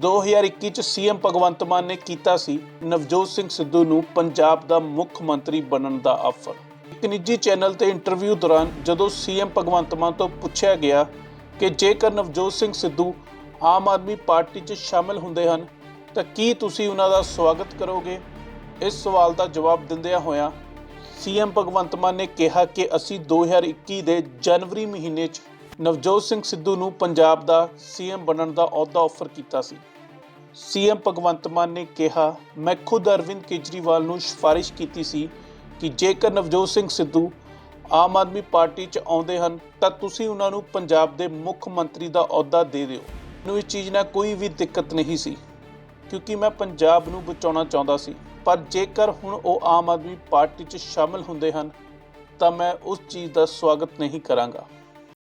2021 ਚ ਸੀਐਮ ਭਗਵੰਤ ਮਾਨ ਨੇ ਕੀਤਾ ਸੀ ਨਵਜੋਤ ਸਿੰਘ ਸਿੱਧੂ ਨੂੰ ਪੰਜਾਬ ਦਾ ਮੁੱਖ ਮੰਤਰੀ ਬਣਨ ਦਾ ਆਫਰ। ਇੱਕ ਨਿੱਜੀ ਚੈਨਲ ਤੇ ਇੰਟਰਵਿਊ ਦੌਰਾਨ ਜਦੋਂ ਸੀਐਮ ਭਗਵੰਤ ਮਾਨ ਤੋਂ ਪੁੱਛਿਆ ਗਿਆ ਕਿ ਜੇਕਰ ਨਵਜੋਤ ਸਿੰਘ ਸਿੱਧੂ ਆਮ ਆਦਮੀ ਪਾਰਟੀ 'ਚ ਸ਼ਾਮਲ ਹੁੰਦੇ ਹਨ, ਤਾਂ ਕੀ ਤੁਸੀਂ ਉਹਨਾਂ ਦਾ ਸਵਾਗਤ ਕਰੋਗੇ? ਇਸ ਸਵਾਲ ਦਾ ਜਵਾਬ ਦਿੰਦਿਆਂ ਹੋਇਆਂ ਸੀਐਮ ਭਗਵੰਤ ਮਾਨ ਨੇ ਕਿਹਾ ਕਿ ਅਸੀਂ 2021 ਦੇ ਜਨਵਰੀ ਮਹੀਨੇ 'ਚ ਨਵਜੋਤ ਸਿੰਘ ਸਿੱਧੂ ਨੂੰ ਪੰਜਾਬ ਦਾ ਸੀਐਮ ਬਣਨ ਦਾ ਅਹੁਦਾ ਆਫਰ ਕੀਤਾ ਸੀ। ਸੀਐਮ ਭਗਵੰਤ ਮਾਨ ਨੇ ਕਿਹਾ, ਮੈਂ ਖੁਦ ਅਰਵਿੰਦ ਕੇਜਰੀਵਾਲ ਨੂੰ ਸਿਫਾਰਿਸ਼ ਕੀਤੀ ਸੀ ਕਿ ਜੇਕਰ ਨਵਜੋਤ ਸਿੰਘ ਸਿੱਧੂ ਆਮ ਆਦਮੀ ਪਾਰਟੀ 'ਚ ਆਉਂਦੇ ਹਨ, ਤਾਂ ਤੁਸੀਂ ਉਹਨਾਂ ਨੂੰ ਪੰਜਾਬ ਦੇ ਮੁੱਖ ਮੰਤਰੀ ਦਾ ਅਹੁਦਾ ਦੇ ਦਿਓ। ਮੈਨੂੰ ਇਸ ਚੀਜ਼ ਨਾਲ ਕੋਈ ਵੀ ਦਿੱਕਤ ਨਹੀਂ ਸੀ, ਕਿਉਂਕਿ ਮੈਂ ਪੰਜਾਬ ਨੂੰ ਬਚਾਉਣਾ ਚਾਹੁੰਦਾ ਸੀ। ਪਰ ਜੇਕਰ ਹੁਣ ਉਹ ਆਮ ਆਦਮੀ ਪਾਰਟੀ 'ਚ ਸ਼ਾਮਲ ਹੁੰਦੇ ਹਨ, ਤਾਂ ਮੈਂ ਉਸ ਚੀਜ਼ ਦਾ ਸਵਾਗਤ ਨਹੀਂ ਕਰਾਂਗਾ।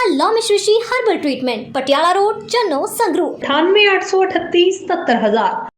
ਪਤਾ Lomish Rishi herbal treatment Patiala road Channo Sangrur. 9883 77000